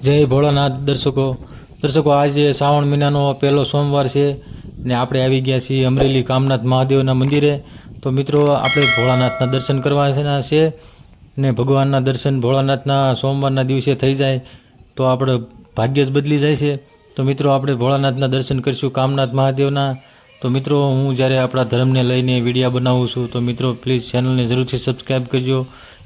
જય ભોળાનાથ દર્શકો. દર્શકો, આજે શ્રાવણ મહિનાનો પહેલો સોમવાર છે ને આપણે આવી ગયા છીએ અમરેલી કામનાથ મહાદેવના મંદિરે. તો મિત્રો, આપણે ભોળાનાથના દર્શન કરવાના છે ને ભગવાનના દર્શન ભોળાનાથના સોમવારના દિવસે થઈ જાય તો આપણે ભાગ્ય જ બદલી જાય છે. તો મિત્રો, આપણે ભોળાનાથના દર્શન કરીશું કામનાથ મહાદેવના. તો મિત્રો, હું જ્યારે આપણા ધર્મને લઈને વિડીયા બનાવું છું, તો મિત્રો, પ્લીઝ ચેનલને જરૂરથી સબસ્ક્રાઈબ કરજો.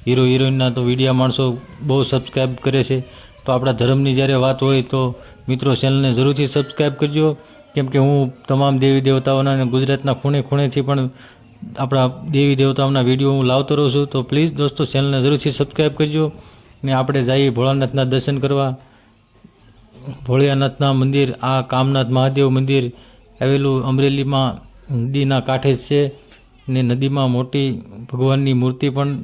હીરો, હિરોઈનના તો વિડીયા માણસો બહુ સબસ્ક્રાઈબ કરે છે. તો આપણા ધર્મની જ્યારે વાત હોય તો મિત્રો ચેનલને જરૂરથી સબસ્ક્રાઈબ કરજો. કેમ કે હું તમામ દેવી દેવતાઓના અને ગુજરાતના ખૂણે ખૂણેથી પણ આપણા દેવી દેવતાઓના વીડિયો હું લાવતો રહું છું. તો પ્લીઝ દોસ્તો ચેનલને જરૂરથી સબસ્ક્રાઈબ કરજો. ને આપણે જઈએ ભોળાનાથના દર્શન કરવા. ભોળિયાનાથના મંદિર, આ કામનાથ મહાદેવ મંદિર આવેલું અમરેલીમાં નદીના કાંઠે છે. ને નદીમાં મોટી ભગવાનની મૂર્તિ પણ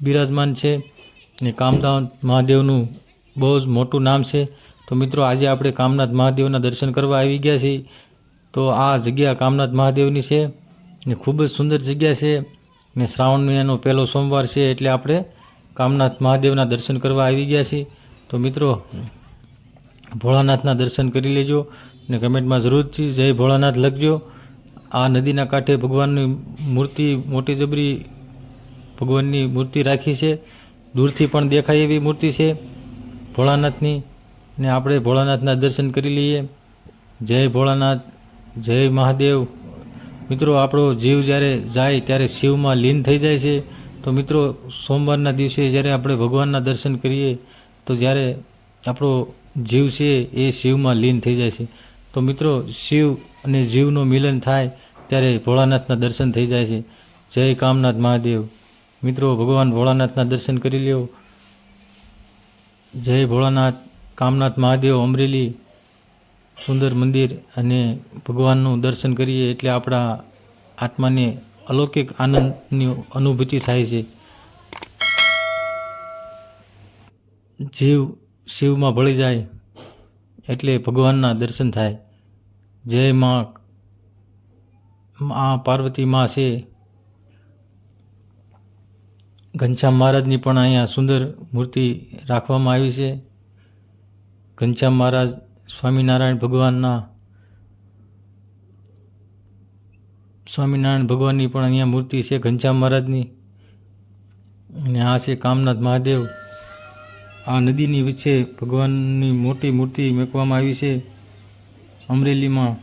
બિરાજમાન છે. ને કામનાથ મહાદેવનું બહુ જ મોટું નામ છે. તો મિત્રો, આજે આપણે કામનાથ મહાદેવના દર્શન કરવા આવી ગયા છીએ. તો આ જગ્યા કામનાથ મહાદેવની છે ને ખૂબ જ સુંદર જગ્યા છે ને શ્રાવણ મહિનાનો પહેલો સોમવાર છે એટલે આપણે કામનાથ મહાદેવના દર્શન કરવા આવી ગયા છીએ. તો મિત્રો, ભોળાનાથના દર્શન કરી લેજો ને કમેન્ટમાં જરૂરથી જય ભોળાનાથ લખજો. આ નદીના કાંઠે ભગવાનની મૂર્તિ, મોટી જબરી ભગવાનની મૂર્તિ રાખી છે. દૂરથી પણ દેખાય એવી મૂર્તિ છે. ભોળાનાથની ને આપણે ભોળાનાથના દર્શન કરી લઈએ. જય ભોળાનાથ, જય મહાદેવ. મિત્રો, આપણો જીવ જ્યારે જાય ત્યારે શિવમાં લીન થઈ જાય છે. તો મિત્રો, સોમવારના દિવસે જ્યારે આપણે ભગવાનના દર્શન કરીએ, તો જ્યારે આપણો જીવ છે એ શિવમાં લીન થઈ જાય છે. તો મિત્રો, શિવ અને જીવનું મિલન થાય ત્યારે ભોળાનાથના દર્શન થઈ જાય છે. જય કામનાથ મહાદેવ. મિત્રો, ભગવાન ભોળાનાથના દર્શન કરી લ્યો. જય ભોળાનાથ, કામનાથ મહાદેવ, અમરેલી સુંદર મંદિર અને ભગવાનનું દર્શન કરીએ એટલે આપણા આત્માને અલૌકિક આનંદની અનુભૂતિ થાય છે. જીવ શિવમાં ભળી જાય એટલે ભગવાનના દર્શન થાય. જય માં પાર્વતી મા છે. ઘનશ્યામ મહારાજની પણ અહીંયા સુંદર મૂર્તિ રાખવામાં આવી છે. ઘનશ્યામ મહારાજ સ્વામિનારાયણ ભગવાનના સ્વામિનારાયણ ભગવાનની પણ અહીંયા મૂર્તિ છે ઘનશ્યામ મહારાજની. અને આ છે કામનાથ મહાદેવ. આ નદીની વચ્ચે ભગવાનની મોટી મૂર્તિ મૂકવામાં આવી છે. અમરેલીમાં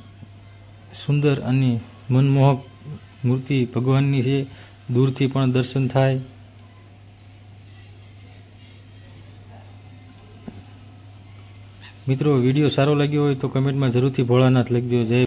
સુંદર અને મનમોહક મૂર્તિ ભગવાનની છે. દૂરથી પણ દર્શન થાય. મિત્રો વીડિયો સારો લાગ્યો હોય તો કમેન્ટમાં જરૂરથી ભોળાનાથ લખજો. જય